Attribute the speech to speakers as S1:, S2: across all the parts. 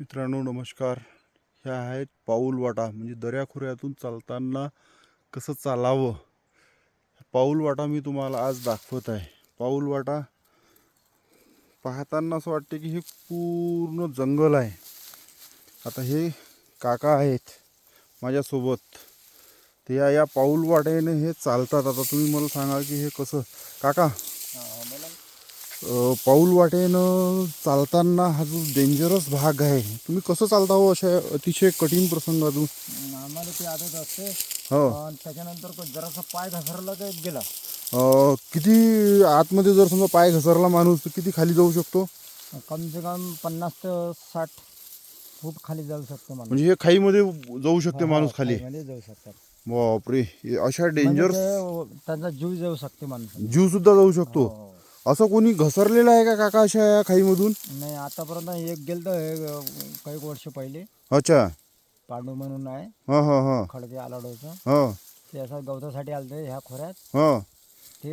S1: मित्रांनो नमस्कार. ह्या आहेत पाऊलवाटा म्हणजे दऱ्याखोऱ्यातून चालताना कसं चालावं? पाऊलवाटा मी तुम्हाला आज दाखवत आहे. पाऊलवाटा पाहताना असं वाटते की हे पूर्ण जंगल आहे. आता हे काका आहेत माझ्यासोबत. ते या या पाऊलवाटेने हे चालतात. आता तुम्ही मला सांगा की हे कसं काका अ, पाऊलवाटेनं चालताना हा जो डेंजरस भाग आहे तुम्ही कसं चालता हो अशा अतिशय कठीण प्रसंगातून?
S2: आम्हाला ती आदत असते.
S1: हो.
S2: आणि त्याच्यानंतर जरासा पाय घसरला तर गेला.
S1: अ, किती आतमध्ये जर समजा पाय घसरला माणूस तर किती खाली जाऊ शकतो?
S2: कम से कम पन्नास ते साठ फूट खाली जाऊ शकतो माणूस.
S1: म्हणजे हे खाईमध्ये जाऊ शकते
S2: हो,
S1: माणूस खाली?
S2: जाऊ शकतात.
S1: बापरे हे अशा
S2: म्हणजे
S1: डेंजर
S2: ते त्यांचा जीव जाऊ शकते माणूस
S1: जीव सुद्धा जाऊ शकतो? असं कोणी घसरलेलं आहे का काका अशा या खाईमधून?
S2: नाही आतापर्यंत एक गेल तर काही वर्ष पहिले.
S1: अच्छा.
S2: पांडू म्हणून आहे.
S1: हां हां हां.
S2: खडके आलाडोचं.
S1: हां.
S2: ते असं गवतासाठी आलते ह्या खोऱ्यात.
S1: हां.
S2: ते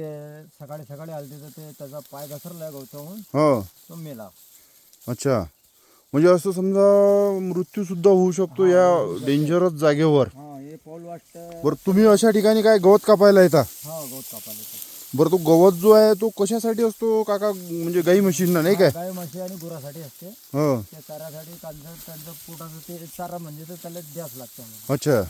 S2: सकाळी सकाळी आलते तर ते त्याचा पाय घसरला गवताहून
S1: हां.
S2: तो मेला.
S1: अच्छा. म्हणजे असं समजा मृत्यू सुद्धा होऊ शकतो या डेंजरस जागेवर.
S2: हा हे पाऊल वाटतं.
S1: बरं तुम्ही अशा ठिकाणी काय गवत कापायला येता?
S2: हा गवत कापायला.
S1: बरं तो गवत जो आहे तो कशासाठी असतो काका? म्हणजे गाई म्हशींना नाही काय?
S2: गाय म्हशी आणि गुरासाठी असते.
S1: हो.
S2: त्या चाऱ्यासाठी त्यांचं त्यांचं पोटाचं ते चारा म्हणजे तर त्याला द्यास लागतं आम्हाला.
S1: अच्छा.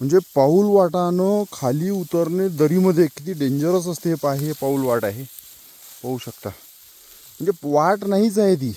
S1: म्हणजे पाऊल वाटानं खाली उतरणे दरीमध्ये किती डेंजरस असते हे पा हे पाऊल वाट आहे. पाहू शकता. म्हणजे वाट नाहीच आहे ती.